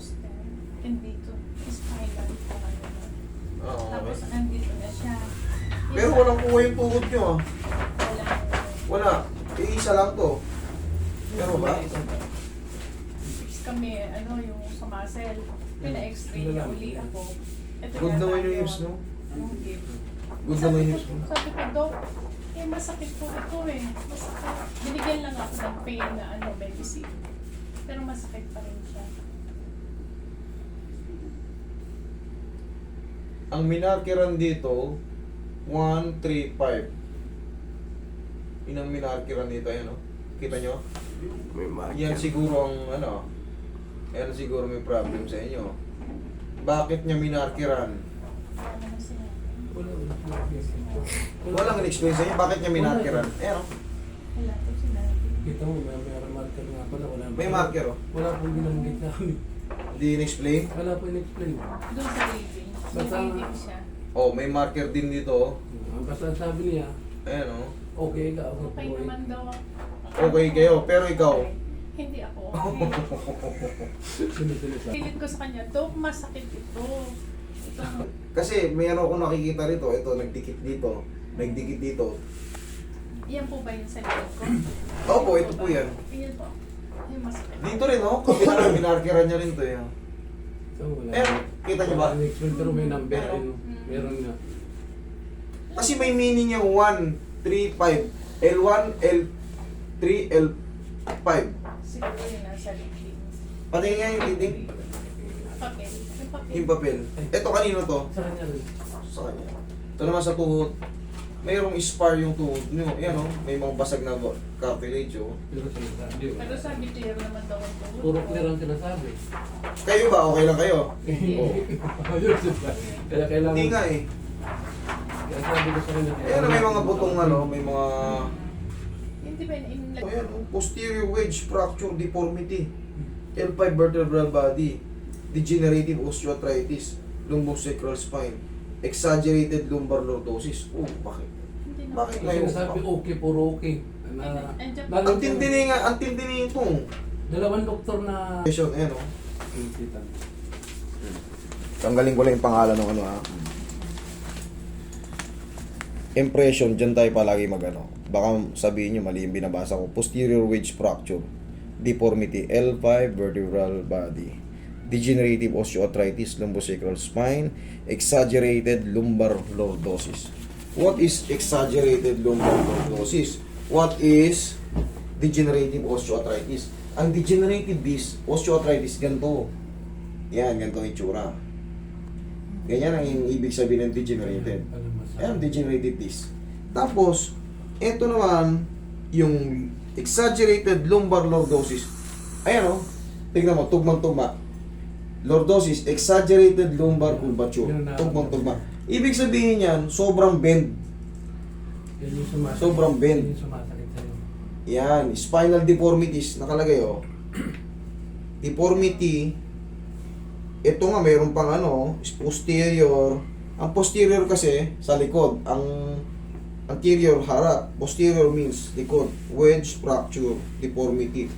Tapos, eh, hindi to. Spinal po ano na. Oo, Tapos, okay. nandito na siya. Pero walang kuha yung tuhod nyo ah. Wala. Wala. Iisa lang to. Pero ba? Fix kami, ano, yung sa muscle. Pina-x-ray niya uli ako. Ito Good naman yung yun. hips, no? Hip. Good naman yung ko- hips mo. Sabi ko, Dok, eh masakit po ito eh. Masakit. Binigyan lang ako ng pain na ano, medicine. Pero masakit pa rin siya. Ang minarkiran dito, 1, 3, 5. Yun ang minarkiran dito, yan o. Kita nyo? May mark Yan siguro ang ano, yan siguro may problem sa inyo. Bakit niya minarkiran? Walang in-explain sa inyo, bakit niya minarkiran? Wala po sinabi. Kita mo, may, may marker nga pala. Wala, May marker, oh. Wala pong binanggit namin. Hindi in-explain? Wala po in-explain. Doon sa reading. Basta- siya. Oh, may marker din dito. oh. Ang basta sabi niya, Ayan, oh. okay ka. ako Okay po, eh. naman daw. Okay kayo, pero ikaw? Okay. Hindi ako. Lang. Pilit ko sa kanya, Dok, masakit ito. Ito, Kasi mayroon ako nakikita rito, ito, nagdikit dito, nagdikit dito. yan po ba yung sa likod ko? Opo, ito po yan. Yan po. Yung masakit. Dito rin, oh. Kabila, minarkiran niya rin to, eh. So, wala. Eh, kita niyo ba? Pero may number. Meron. Meron, meron nga. Kasi may meaning yung 1, 3, 5. L1, L3, L5. Siguro yun nasa reading. Pati nga yung reading, Papel. Yung papel. Ito kanino to? Sa kanya rin. Sa kanya. Ito naman sa tuhod. Mayroong spar yung tuhod nyo. Yan oh, may mga basag na cartilage oh. Pero sinasabi. Pero sabi clear naman daw ang tuhod Puro clear ang sinasabi. Kayo ba? Okay lang kayo? Hindi. Oo. Ayun? Kaya kailangan... Hindi nga eh. Kaya sabi ko sa kanya. Ayan, may mga butong ano, may mga... Hindi ba in Ayan, oh, posterior wedge fracture deformity. L5 vertebral body. Degenerative osteoarthritis. Lumbosacral spine. Exaggerated lumbar lordosis. Oh, bakit? Hindi na. Bakit Kasi sinasabi okay, puro okay. Na, Andiyan na, Ang tindi na nga, ang tindi na ito. Dalawang doktor na... Patient, ayan. Pinsitan. Tanggalin ko lang yung pangalan ng ano ha. Impression, dyan tayo palagi mag ano. Baka sabihin nyo, mali yung binabasa ko. Posterior wedge fracture. Deformity. L5 vertebral body. Degenerative osteoarthritis, lumbosacral spine. Exaggerated lumbar lordosis. What is exaggerated lumbar lordosis? What is degenerative osteoarthritis? Ang degenerative dis, osteoarthritis, ganito. Yan, ganito itsura. Ganyan ang ibig sabihin ng degenerated. Ayan, degenerative disc. Tapos, ito naman, yung exaggerated lumbar lordosis. Ayan o, tignan mo, tugmang-tugma. Lordosis, exaggerated lumbar curvature. Tugmang-tugma. Ibig sabihin yan, sobrang bend. Sobrang bend. Yan spinal deformities, nakalagay o. Deformity, ito nga, mayroon pang ano, posterior. Ang posterior kasi, sa likod. Ang anterior, harap. Posterior means likod. Wedge fracture, deformity.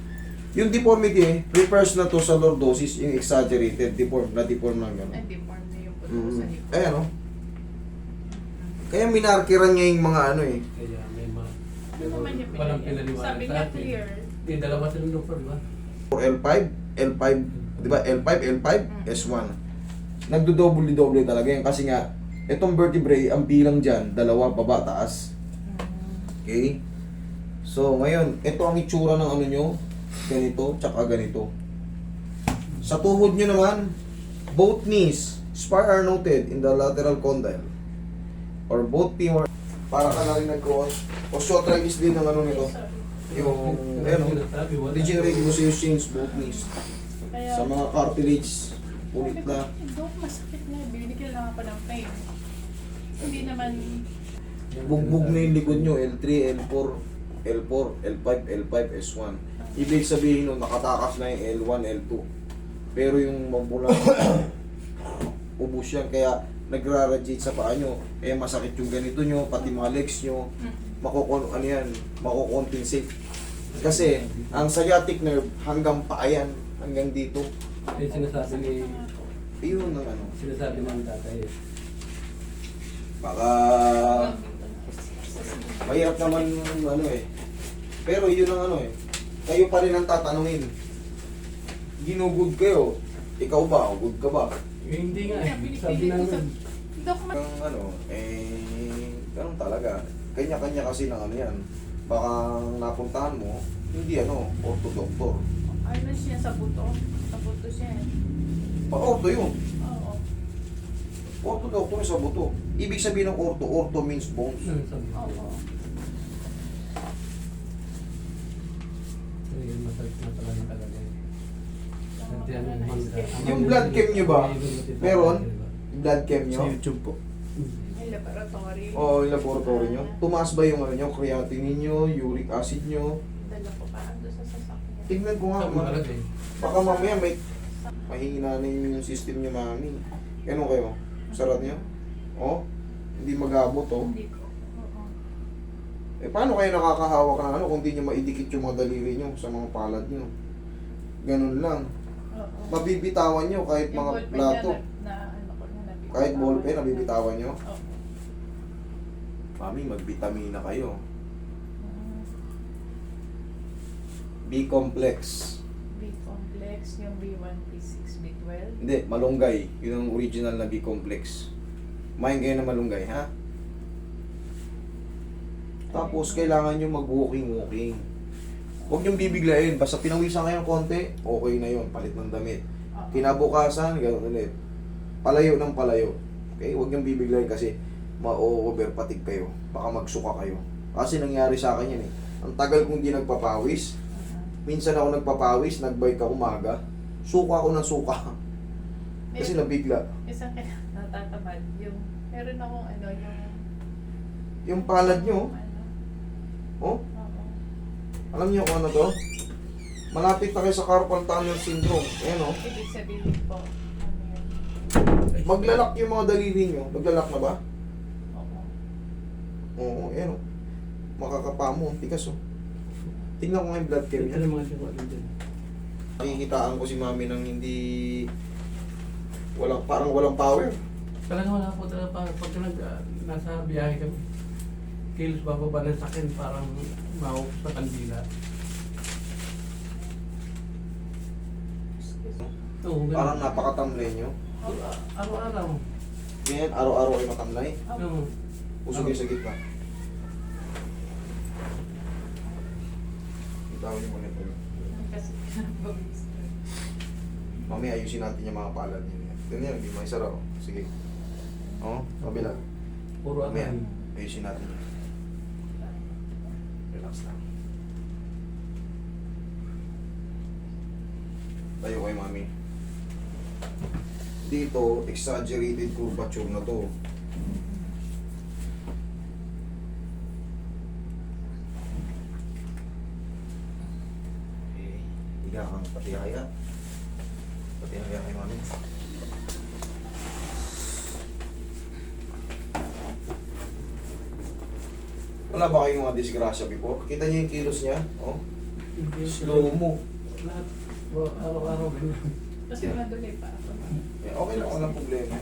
Yung deformity, refers na to sa lordosis, yung exaggerated, deform, na deform lang gano'n. Ay, deform na yung puto Mm. sa likod. Ayan o. Kaya minarkiran niya yung mga ano eh. Kaya may mga... Ano naman yung Walang pinaliwanag Sabi sa niya clear. Hindi, dalawa silang doktor, di ba? For L5, L5, di ba? L5, L5, S1. Nagdo-double-double talaga yan kasi nga, itong vertebrae, ang bilang dyan, dalawa, baba, taas. Okay? So, ngayon, ito ang itsura ng ano nyo, ganito, tsaka ganito. Sa tuhod nyo naman, both knees, spar are noted in the lateral condyle or both femur para ka na rin nag-cross osteoarthritis din ng ano nito yung ano wala. degenerative osteoarthritis both knees sa mga cartilage ulit na "Eh, Dok, masakit na. Binigyan lang ako ng pain. Hindi naman, bugbog na yung likod nyo L3, L4, L4, L5, L5, S1 ibig sabihin nun nakatakas na yung L1, L2 pero yung mabula ubus yan kaya nagra-radiate sa paa nyo kaya masakit yung ganito nyo pati mga legs nyo mm, makukon ano yan makukompensate kasi ang sciatic nerve hanggang paa yan hanggang dito Eh, sinasabi ni- Yun ang ano. Sinasabi ng tatay. Baka mahirap naman ano eh. Pero yun ang ano eh. Kayo pa rin ang tatanungin. Ginugod kayo. Ikaw ba? Good ka ba? Eh, hindi nga eh. Sabi namin. Ang ano, eh, ganun talaga. Kanya-kanya kasi ng ano yan. Baka napuntahan mo, hindi ano, ortodoktor. Ano siya sa buto? Sa buto siya eh. Pa-orto yun. Oo. Ortodoktor yung sa buto. Ibig sabihin ng orto, orto means bones. Oo. Masakit na talaga talaga eh. Mangga. Yung blood chem nyo ba? Meron? Blood chem nyo? YouTube po. May laboratory. O yung laboratory nyo? Tumaas ba yung ano nyo, creatinine nyo, uric acid nyo? Dala ko pa ando sa sasakyan. Tingnan ko nga. Sa ma- eh. Baka mamaya may mahina na yung system nyo mami. Ganun kayo? Sarat nyo? O? Hindi magabot o? Hindi ko. Eh paano kayo nakakahawak ng ano kung di nyo maidikit yung mga daliri nyo sa mga palad nyo? Ganun lang. Oo. Mabibitawan nyo kahit Yung mga ballpen plato. na, na ano ko na nabibitawan. Kahit ballpen, nabibitawan nyo. Oo. Mami, magbitamina kayo. Mm. B-complex. B-complex, yung B1, B6, B12. Hindi, malunggay. Yun ang original na B-complex. Kumain kayo ng malunggay, ha? Tapos, kailangan nyo mag-walking-walking. Huwag nyo bibiglayin. Basta pinawisan kayo ng konti, okay na yun. Palit ng damit. Kinabukasan, gano'n ulit. Palayo ng palayo. Okay? Huwag nyo bibiglayin kasi ma-overpatig kayo. Baka magsuka kayo. Kasi nangyari sa akin yan eh. Ang tagal kong di nagpapawis. Minsan ako nagpapawis, nagbike ako umaga. Suka ako ng suka. Kasi nabigla. Isang kaya natatamad. Yung, meron akong ano, yung... Yung palad nyo, oh, oo. alam niyo kung ano to? Malapit na kayo sa carpal tunnel syndrome. Ayan oh. Ibig sabihin po, ano? Maglalak yung mga daliri nyo. Naglalak na ba? Oo. Oo, ayan oh. Makakapa mo, tigas oh. Tingnan ko nga yung blood chem Ito niya. na mga siya dyan. Nakikitaan ko si mami ng hindi... Walang, parang walang power. Talaga wala po talaga pa. Pag nag, ah, nasa biyahe kami, kilos bababa ng sakin parang mawak sa kandila. Oo, ganun. Parang napakatamlay nyo. Ah, Araw-araw. Ganyan, araw-araw kayo matamlay. Oo. Usog kayo sa gitna. Itawan niyo muna ito. Kasi. Mamaya ayusin natin yung mga palad niyo. Niyo, hindi may sara. oh. Sige. Oo, kabila. Puro Mamaya, ano. ayusin natin yun. Relax lang. Tayo kay mami. Dito, exaggerated curvature na to. Okay. Higa kang patihaya. Patihaya kay mami. Wala ba kayong mga disgrasya before? Kita niyo yung kilos niya? Oh, Hindi. slow mo. Lahat. Araw-araw ganun. Kasi madali pa ako. Eh, okay lang, walang problema.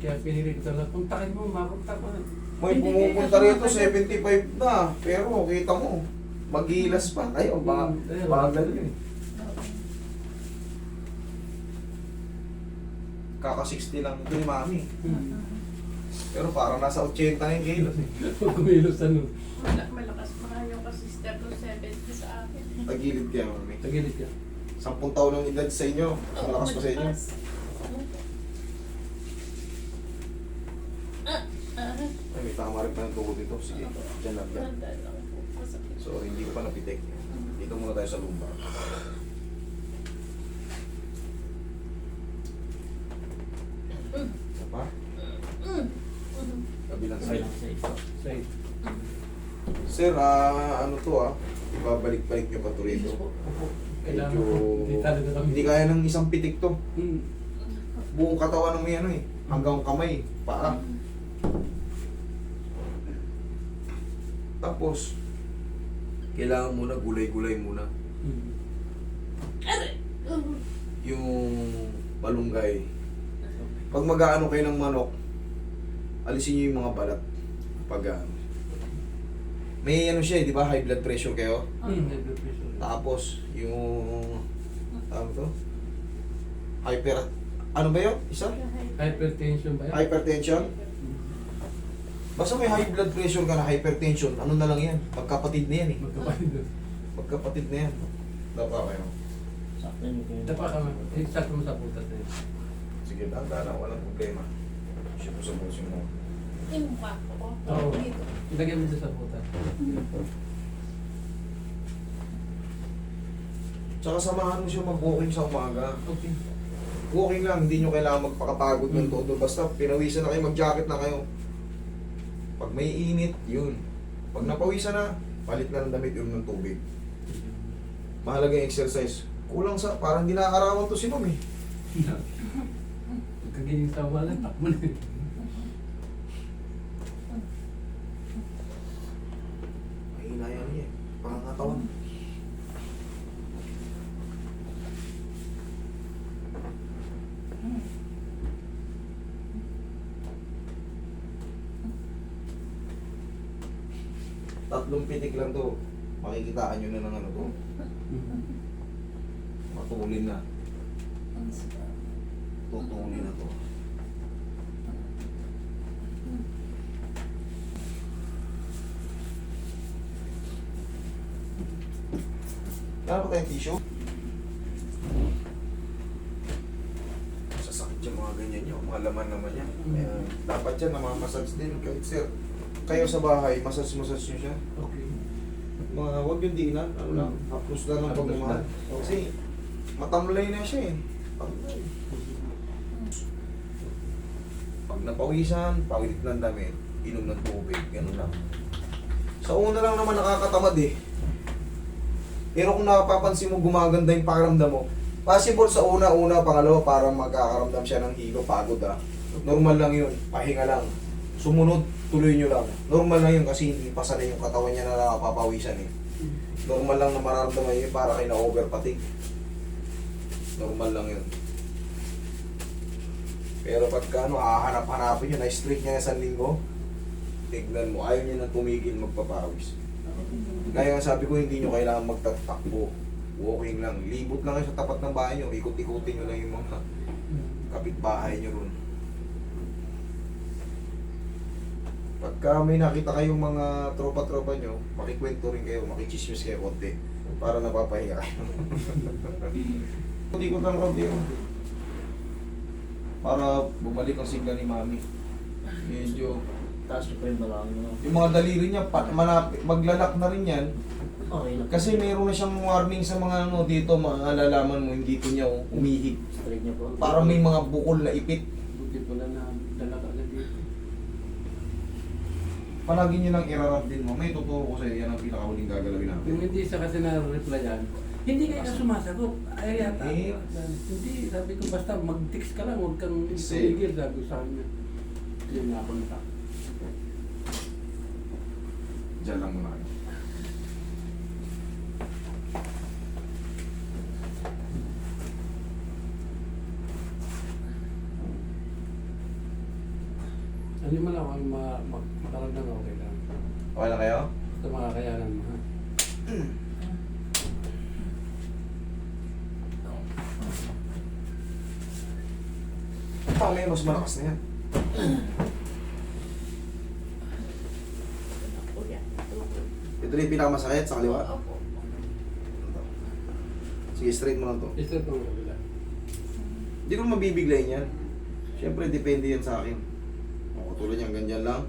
Kaya pinili ko talaga, puntakin mo, mapunta mo. May Hindi, pumupunta rito, 75 na. Pero kita mo, magilas pa. Kayo, baka, Hmm, ayun. bagal yun. eh. Oo. Kaka 60 lang ito ni Mami. Hmm. Pero parang nasa 80 na yung kilos. eh. Pag kumilos ano, Wala, malakas mga yung kasi step no 70 sa akin. Tagilid kaya, Mami. tagilid ka. 10 taon ng edad sa inyo. Malakas pa sa inyo. Ah, ah. Ay, may tama rin pa ng tungkol dito. Sige, dyan lang dyan. So, hindi ko pa napitek. Dito muna tayo sa lumbar. Isa pa? Kabilang Side, side. Sir, ah, ano to ah? Ibabalik-balik nyo pa to rito. Medyo... Hindi kaya ng isang pitik to. Hmm. Buong katawan ng may ano eh. Hanggang kamay, paa. Tapos, kailangan muna gulay-gulay muna. Mm. Yung malunggay. Pag mag-aano kayo ng manok, alisin nyo yung mga balat. Pag ano. May ano siya, eh, di ba? High blood pressure kayo. Mm, high blood pressure. Tapos, yung... Ano to? Hyper... Ano ba yun? Isa? Hypertension ba yan? Hypertension? Basta may high blood pressure ka na hypertension, ano na lang yan? Magkapatid na yan eh. Magkapatid doon. Magkapatid na yan. Dapa kayo. Sakto niyo kayo. Dapa ka. Exact mo sa putas na yun. Sige, tanda na. Walang problema. Siya po sa puso mo. Yung mukha ko. Oo. Dito. Ilagay mo sa putas. Tsaka samahan mo siya mag-walking sa umaga. Okay. Walking lang, hindi nyo kailangan magpakapagod ng Mm. todo. Basta pinawisan na kayo, mag-jacket na kayo. Pag may init, yun. Pag napawisan na, palit na ng damit, yun ng tubig. Mahalaga yung exercise. Kulang sa, parang hindi to si ma'am eh. Pagkagiling sa umaga, takbo na yun. Mahina yan niya eh. Pangangatawan. Tatlong pitik lang to. Makikitaan nyo na ng ano to. Mm. Matulin na. Na to. Kaya ba tayong tissue? Sasakit yung mga ganyan nyo, mga laman naman yan. Kaya dapat yan, namamassage din. Kahit sir, kayo sa bahay, massage-massage nyo siya. Okay. Mga huwag yung diinan, ano lang, haplos lang ang pagmamahal. Kasi matamlay na siya eh. Tamlay. Pag napawisan, pawit ng damit, inom ng tubig, ganun lang. Sa una lang naman nakakatamad eh. Pero kung napapansin mo gumaganda yung pakiramdam mo, possible sa una-una, pangalawa, parang magkakaramdam siya ng hilo, pagod ah. Normal lang yun, pahinga lang. Sumunod, tuloy nyo lang. Normal lang yun kasi hindi pa sanay yung katawan niya na nakapapawisan eh. Normal lang na mararamdaman yun para kayo na-over fatigue. Normal lang yun. Pero pagka ano, hahanap-hanapin nyo, na-streak niya sa linggo, tignan mo, ayaw niya na tumigil magpapawis. Kaya nga sabi ko, hindi nyo kailangan magtatakbo. Walking lang. Libot lang kayo sa tapat ng bahay nyo. Ikot-ikutin nyo lang yung mga kapitbahay nyo ron. Pagka may nakita kayong mga tropa-tropa nyo, makikwento rin kayo, makichismis kayo konti. Para napapahinga kayo. Hindi ko lang konti yun. Para bumalik ang sigla ni Mami. Medyo Taas niyo pa yung balakang yung mga daliri niya, pa, manapit, maglalak na rin yan. Okay lang. Kasi meron na siyang warning sa mga ano dito, maalalaman mo, hindi ko niya umihig. Straight niyo po. Parang may mga bukol na ipit. Buti pala na dala ka agad dito. Palagi niyo lang irarap din mo. May tuturo ko sa iyo, yan ang pinakahuling gagalawin natin. Yung hindi siya kasi na-reply yan, hindi kayo ka sumasagot. Ay, yata. Eh. Hindi, sabi ko basta mag-text ka lang, huwag kang tumigil, sabi ko sa kanya. Yun nga ako na Diyan lang muna kayo. Ano mo lang, ang ma ma makaramdam okay lang. Okay na kayo? Basta makakayanan mo, ha? Pa, may mas malakas na yan. Ako. Ito na yung pinakamasakit sa kaliwa. Opo. Sige, straight mo lang to. Itong kabila. Hindi ko mabibiglayin yan. Siyempre, depende yan sa akin. O, tulad yan, ganyan lang.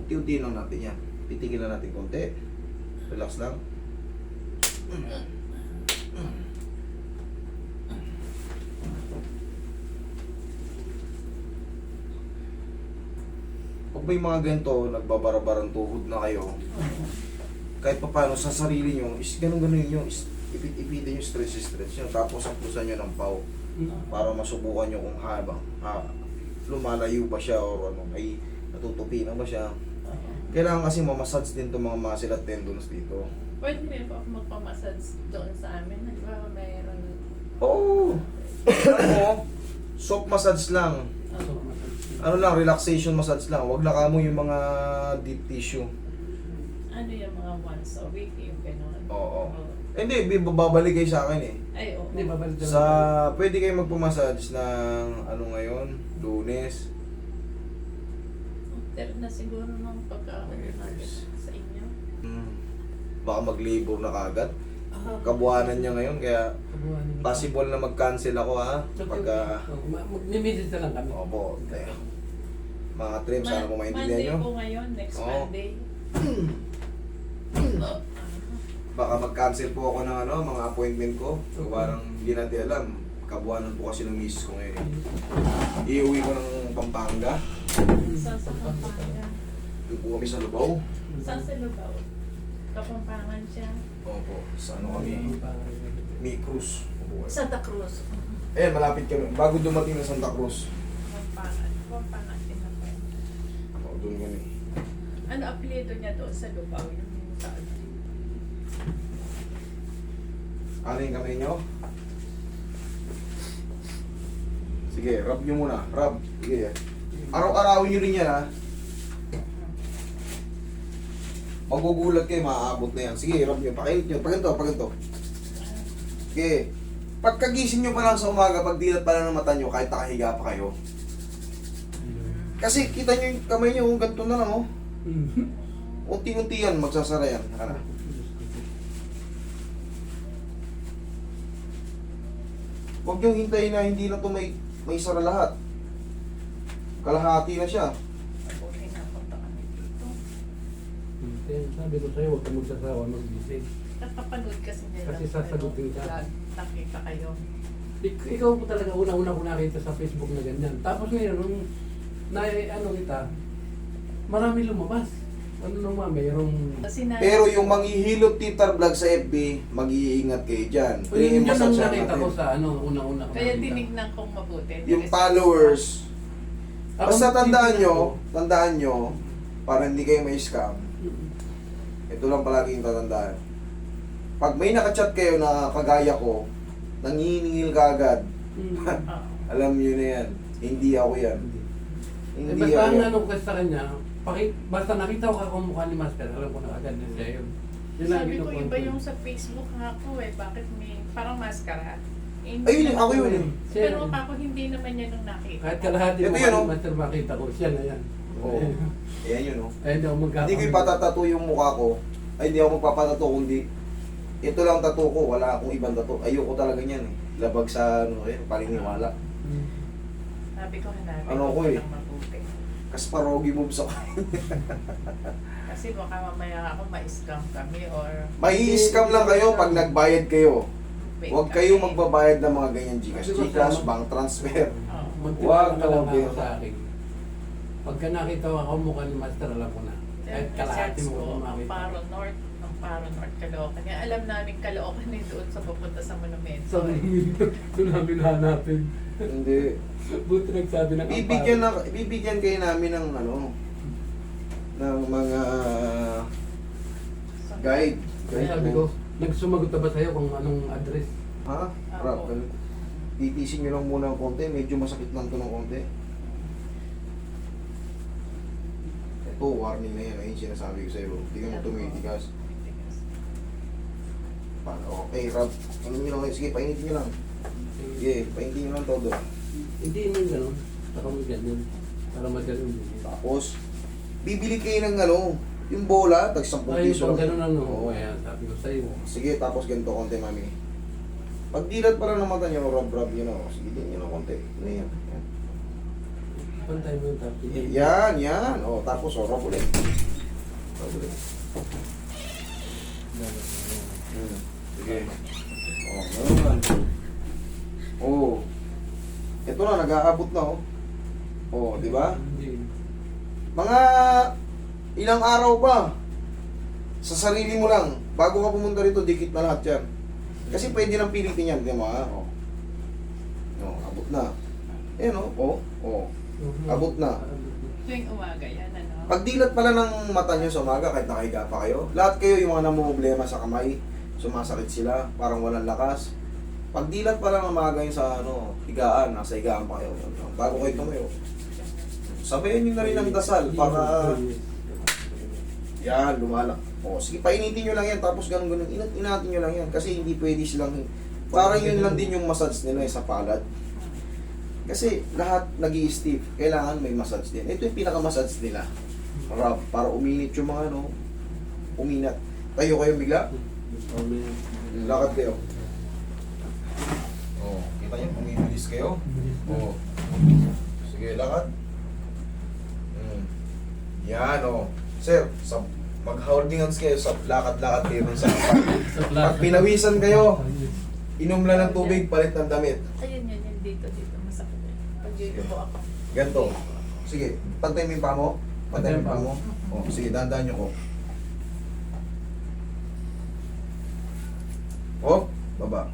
Unti-unti lang natin yan. Titigil na natin konti. Relax lang. Pag may mga ganito, nagbabarabarang tuhod na kayo, kahit pa paano sa sarili nyo, is ganun ganun nyo, is ipit-ipitin nyo, stretch-stretch nyo, tapos hampusan nyo ng pau para masubukan nyo kung habang ha, lumalayo ba siya or ano, ay natutupi na ba siya. Kailangan kasi mamassage din itong mga muscle at tendons dito. Pwede po ako magpamassage doon sa amin. Halimbawa, mayroon... Oo! ano? Soft massage lang. Ano, lang, relaxation massage lang. Huwag lang mo yung mga deep tissue. ano yung mga once a week, yung gano'n. Oo. Eh, Hindi, bi- babalik kayo sa akin eh. Ay, oo. Hindi, babalik na Sa, pwede kayo magpamassage ng ano ngayon, lunes. Pero na siguro nung pagka Okay, natin nice. sa inyo. Hmm. Baka mag-labor na kagad. Kabuhanan niya ngayon, kaya possible na mag-cancel ako ha. Pagka, ma- Mag-mimisit na lang kami. opo, tayo. Mga trim, sana po maintindihan Monday nyo. po ngayon, next Oo. Monday. Oh, Baka mag-cancel po ako ng ano, mga appointment ko. So, parang hindi natin alam. Kabuhanan po kasi ng misis ko ngayon. eh. Iuwi ko ng Pampanga. Sa sa Pampanga. Doon po kami sa Lubao. Sa sa Lubao. Kapampangan siya. Opo, sa ano kami, May Cruz. Opo. Santa Cruz. Eh, malapit kami. Bago dumating ng Santa Cruz. Kapampangan. Kapampangan din ako. O, doon kami. Ano apelyido niya doon sa Lubao? Yung sa Ano yung kamay nyo? Sige, rub nyo muna. Rub. Sige. Araw-arawin nyo rin yan ha. Magugulat kayo, maaabot na yan. Sige, rub nyo. Pakilip nyo. Paganto, paganto. Sige. Pagkagising nyo pa lang sa umaga, pag dilat pa lang ng mata nyo, kahit nakahiga pa kayo. Kasi kita nyo yung kamay nyo, oh, ganito na lang oh. Unti-unti yan, magsasara yan. Ano? Huwag nyo hintayin na hindi na to may, may sara lahat. Kalahati na siya. Mabuhay na punta kami dito. Sabi ko sa'yo, huwag ka magsasawa mag-gising. Kapapanood kasi nila. Kasi sasagutin ka. Vlog. Nakita kayo. Ik- ikaw po talaga una-una ko nakita sa Facebook na ganyan. Tapos ngayon, nung na, ano kita, marami lumabas. Ano naman, mayroong... Kasi na, Pero yung manghihilot titar vlog sa FB, mag-iingat kayo dyan. Yun yun ang massage nakita natin. ko sa ano, una-una ko kaya nakita. tinignan kong mabuti. Yung followers, Ako, basta tandaan nyo, tandaan nyo, para hindi kayo may scam. Ito lang palagi yung tatandaan. Pag may nakachat kayo na kagaya ko, nanginingil ka agad, Mm. Alam nyo na yan. Hindi ako yan. Eh, Hindi basta ako yan. ano ko kasi sa kanya, paki, basta nakita ko ako mukha ni Master, alam ko na agad na siya yun. Yun lang Sabi ko kinukuha iba yung sa Facebook nga ako eh. Bakit may parang maskara? Eh, hindi Ayun, naman- ako yun eh. Siya Pero yun. ako hindi naman yan nung nakita. Kahit kalahati Ito mo yun, ni oh. Master makita ko, siya na yan. Oo. Ayan yun, oh. Eh, hindi ako magkakaroon. Hindi ko ipatatato yung mukha ko. Ay, hindi ako magpapatato kundi ito lang tato ko, wala akong ibang tato. Ayoko talaga niyan eh. Labag sa ano eh, paniniwala. Mm. Sabi ko hanapin Ano ko ko eh. mabuti. Kasparogi moves ako. Kasi baka mamaya ako ma-scam kami or May scam lang kayo pag nagbayad kayo. Huwag kami. kayo magbabayad ng mga ganyan Gcash, Gcash, bank transfer. Oo. Magtiwala Wag ka lang na ako wag. sa akin. Pagka nakita ko ako mukha ni Master, alam ko na. Kahit kalahati mo ko makita. Paro North, ang Paro North, Caloocan. Kaya alam namin Caloocan eh doon sa pupunta sa monumento. So, doon namin hanapin. Hindi. Buti nagsabi ng Bibigyan na bibigyan kayo namin ng ano ng mga guide. Kaya sabi ko, nagsumagot na ba sa'yo kung anong address? Ha? Ako. Rap. Titisin nyo lang muna ng konti. Medyo masakit lang to ng konti. Ito, warning na yan. Ayun sinasabi ko sa'yo. Hindi ka mo tumitigas. Paano? Okay, Rab. Ano nyo lang. Sige, painitin nyo lang. Sige, painitin nyo lang todo. Hindi mo yung gano'n. Saka mo ganyan. Para madali mo. Tapos, bibili kayo ng ano, yung bola, tag 10 Ay, piso lang. gano'n ano. Oo. Kaya sabi ko sa'yo. Sige, tapos ganito konti, mami. Pag dilat pa lang ng mata nyo, rub-rub yun ako. Sige, din nyo ng konti. Ano yan? Yan. Pantay mo yung tapos. Yan, yan. O, tapos, o, rub ulit. Rub ulit. Hmm. Sige. O, ganun. O. Ito na, nag-aabot na, o. O, di ba? Mga ilang araw pa. Sa sarili mo lang. Bago ka pumunta rito, dikit na lahat yan. Kasi pwede nang pilitin yan, di ba? O. O, abot na. Ayan, o. O, o. Abot na. Tuwing umaga yan, ano? Pagdilat pala ng mata nyo sa umaga, kahit nakahiga pa kayo, lahat kayo yung mga namumblema sa kamay, sumasakit sila, parang walang lakas. Pagdilat pala ng umaga yung sa ano, higaan, nasa higaan pa kayo. Bago kayo tumayo. Sabayan nyo na rin ang dasal para yan, lumalak. O, sige, painitin nyo lang yan, tapos ganun ganun. Inat inatin nyo lang yan, kasi hindi pwede silang, parang yun lang din yung massage nila eh, sa palad. Kasi lahat nag stiff kailangan may massage din. Ito yung pinaka-massage nila. Para, para uminit yung mga ano, uminat. Tayo kayo bigla, lakad kayo. Oh, kita niyo, bumibilis kayo. Oh. Sige, lakad. Mm. Yan, oh. Sir, sa mag-holding hands kayo sa lakad-lakad kayo sa Pag pinawisan kayo, inom lang ng tubig, palit ng damit. Ayun yun, yun dito, dito, masakit. Ako. Ganto. Sige, pantay mo yung paa mo. Pantay mo yung paa mo. Oh, sige, dahan-dahan nyo ko. Oh, baba.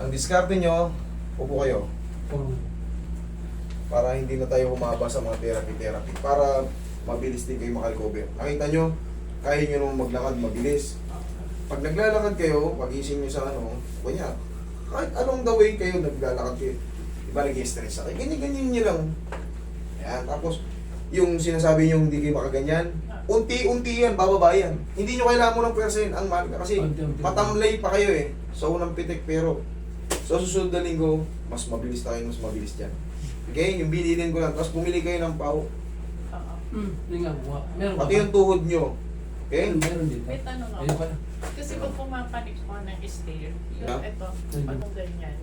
Ang diskarte nyo, upo kayo. Para hindi na tayo humaba sa mga therapy-therapy. Para mabilis din kayo makarecover. Nakita nyo, kaya nyo naman maglakad mabilis. Pag naglalakad kayo, pagising nyo sa ano, kanya, kahit anong the way kayo naglalakad kayo, iba nag-stress sa kayo, ganyan-ganyan nyo lang. Yan, tapos, yung sinasabi nyo hindi kayo makaganyan, unti-unti yan, bababa yan. Hindi nyo kailangan mo ng pwersa yun, ang mahal kasi Unti-unti. matamlay pa kayo eh, sa unang pitik, pero sa susunod na linggo, mas mabilis na kayo, mas mabilis dyan. Okay, yung bililin ko lang, tapos bumili kayo ng. Hmm, nga, buha. Meron pati yung tuhod nyo. Okay? Meron, meron dito. May tanong ako. Kasi pag pumapanik ko ng stair, yung Yeah. ito, pag ganyan.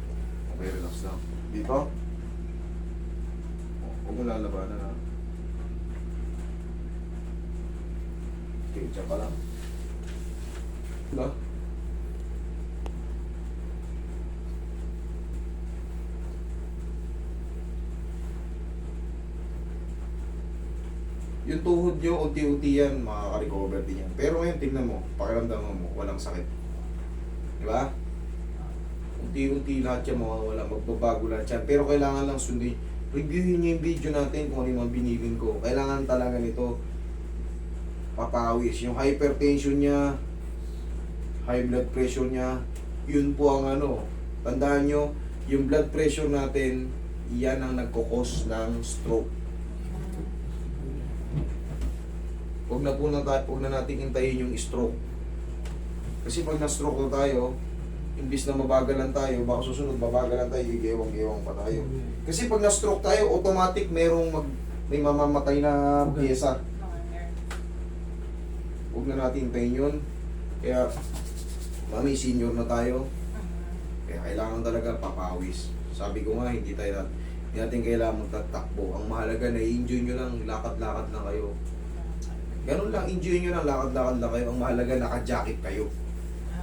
Okay, relax lang. Dito. Huwag mo lalabanan ha. Tiyan pa lang. Diba? Yung tuhod nyo, unti-unti yan, makaka-recover din yan. Pero ngayon, tingnan mo, pakiramdaman mo, walang sakit. Di ba? Unti-unti lahat yan mawawala, magbabago lahat yan. Pero kailangan lang sundin. Reviewin nyo yung video natin kung ano yung mga binilin ko. Kailangan talaga nito papawis. Yung hypertension niya, high blood pressure niya, yun po ang ano. Tandaan nyo, yung blood pressure natin, yan ang nagkukos ng stroke. Huwag na po na, huwag na natin hintayin yung stroke. Kasi pag na-stroke na tayo, imbis na mabagalan tayo, baka susunod mabagalan tayo, igewang-gewang pa tayo. Kasi pag na-stroke tayo, automatic merong mag, may mamamatay na pyesa. Huwag na natin hintayin yun. Kaya, mami, senior na tayo. Mhm. Kaya kailangan talaga papawis. Sabi ko nga, hindi tayo hindi natin kailangan magtatakbo. Ang mahalaga na i-enjoy nyo lang, lakad-lakad lang kayo. Ganun lang, enjoy nyo lang, lakad-lakad lang kayo. Ang mahalaga, naka-jacket kayo.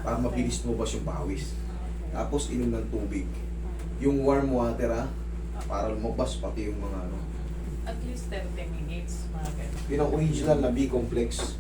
Para mabilis lumabas yung pawis. Tapos inom ng tubig. Yung warm water ha, para lumabas pati yung mga ano. At least 30 minutes, mga ganun. Yun ang original na B-complex.